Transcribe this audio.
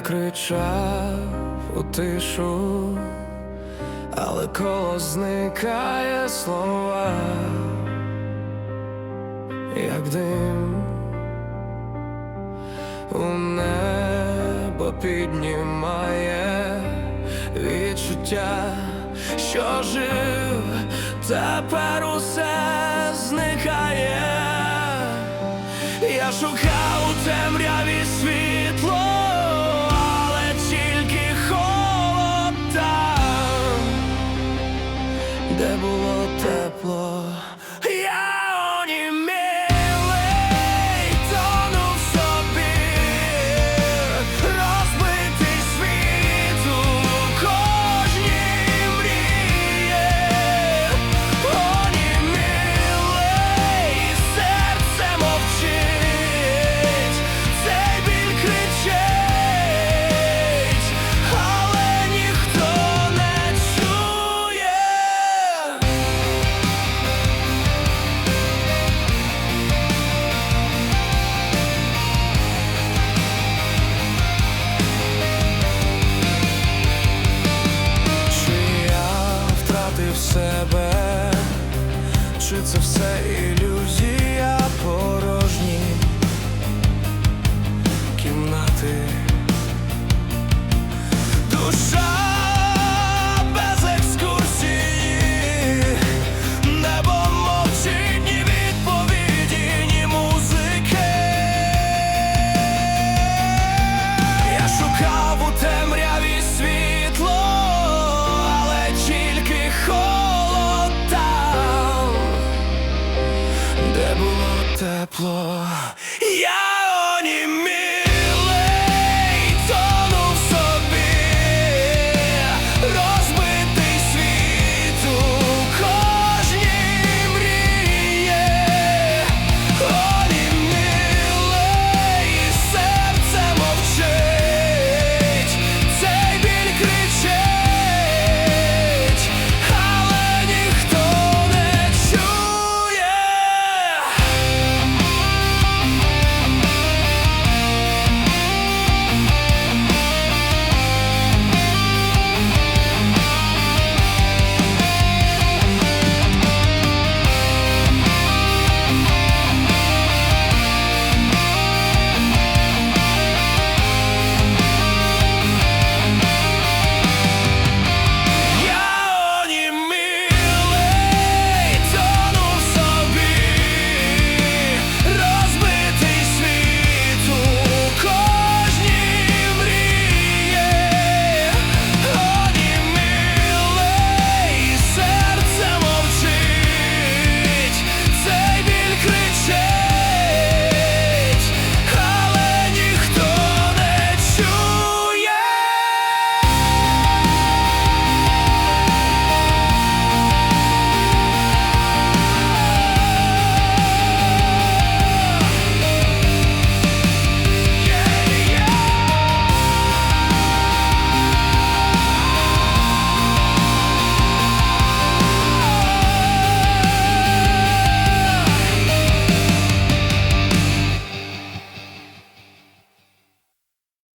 Кричав у тишу, але коло зникає слова, як дим у небо піднімає відчуття, що жив, тепер усе зникає. Я шукав у темряві світло, де було себе, чи це все ілюзія? було тепло, я онімів